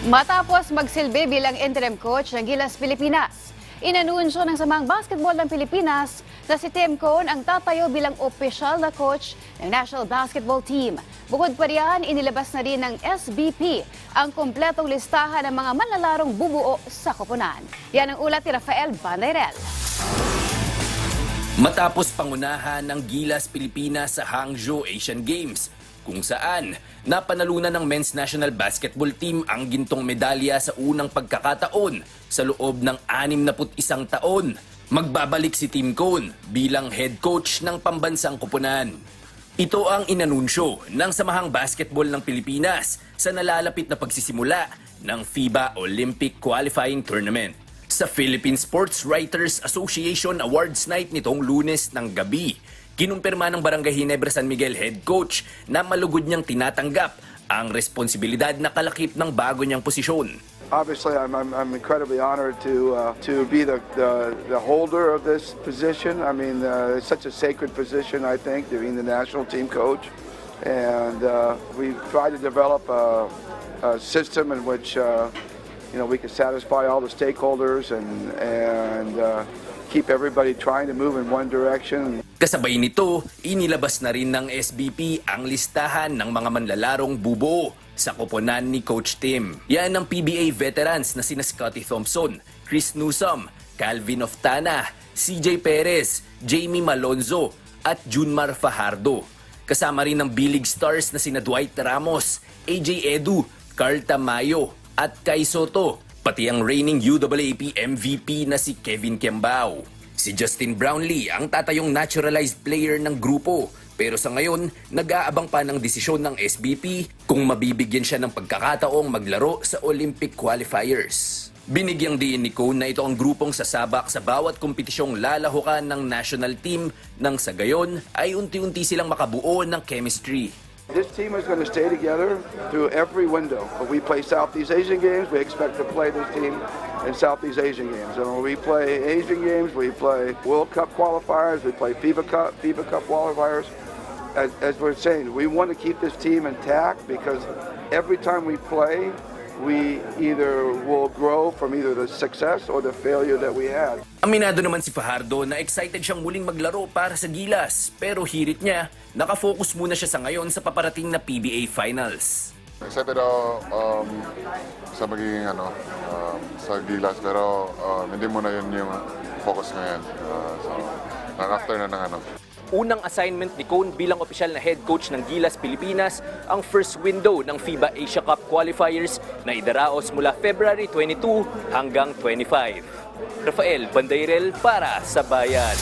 Matapos magsilbi bilang interim coach ng Gilas Pilipinas, inanunsyo ng samang basketball ng Pilipinas na si Tim Cone ang tatayo bilang opisyal na coach ng National Basketball Team. Bukod pa riyan, inilabas na rin ng SBP ang kumpletong listahan ng mga manlalarong bubuo sa koponan. Yan ang ulat ni Rafael Bandairel. Matapos pangunahan ng Gilas Pilipinas sa Hangzhou Asian Games, kung saan napanalunan ng men's national basketball team ang gintong medalya sa unang pagkakataon sa loob ng 61 taon. Magbabalik si Tim Cone bilang head coach ng pambansang kupunan. Ito ang inanunsyo ng Samahang Basketball ng Pilipinas sa nalalapit na pagsisimula ng FIBA Olympic Qualifying Tournament sa Philippine Sports Writers Association Awards Night nitong lunes ng gabi. Kinumpirma ng Barangay Ginebra San Miguel head coach na malugod niyang tinatanggap ang responsibilidad na kalakip ng bago niyang posisyon. Obviously, I'm, I'm, I'm incredibly honored to uh, to be the, the the holder of this position. I mean, uh, it's such a sacred position. I think being the national team coach, and uh, we try to develop a, a system in which uh, you know we can satisfy all the stakeholders and and uh, keep everybody trying to move in one direction. Kasabay nito, inilabas na rin ng SBP ang listahan ng mga manlalarong bubuo sa koponan ni Coach Tim. Yan ang PBA veterans na sina Scotty Thompson, Chris Newsom, Calvin Oftana, CJ Perez, Jamie Malonzo at Junmar Fajardo. Kasama rin ng B-League stars na sina Dwight Ramos, AJ Edu, Carl Tamayo at Kai Soto, pati ang reigning UAAP MVP na si Kevin Kembao. Si Justin Brownlee ang tatayong naturalized player ng grupo pero sa ngayon, nag-aabang pa ng desisyon ng SBP kung mabibigyan siya ng pagkakataong maglaro sa Olympic qualifiers. Binigyang diin ni Cone na ito ang grupong sasabak sa bawat kompetisyong lalahukan ng national team nang sa gayon ay unti-unti silang makabuo ng chemistry. This team is going to stay together through every window. When we play Southeast Asian games, we expect to play this team in Southeast Asian games. And when we play Asian games, we play World Cup qualifiers, we play FIBA Cup, FIBA Cup qualifiers. As, as we're saying, we want to keep this team intact because every time we play, we either will grow from either the success or the failure that we had. Aminado naman si Fajardo na excited siyang muling maglaro para sa Gilas pero hirit niya, nakafocus muna siya sa ngayon sa paparating na PBA Finals. Excited ako um, sa magiging ano, um, sa Gilas pero um, hindi muna yun yung focus ngayon. Uh, so, after na ng ano. Unang assignment ni Cone bilang opisyal na head coach ng Gilas Pilipinas ang first window ng FIBA Asia Cup qualifiers na idaraos mula February 22 hanggang 25. Rafael Bandairel para sa Bayan.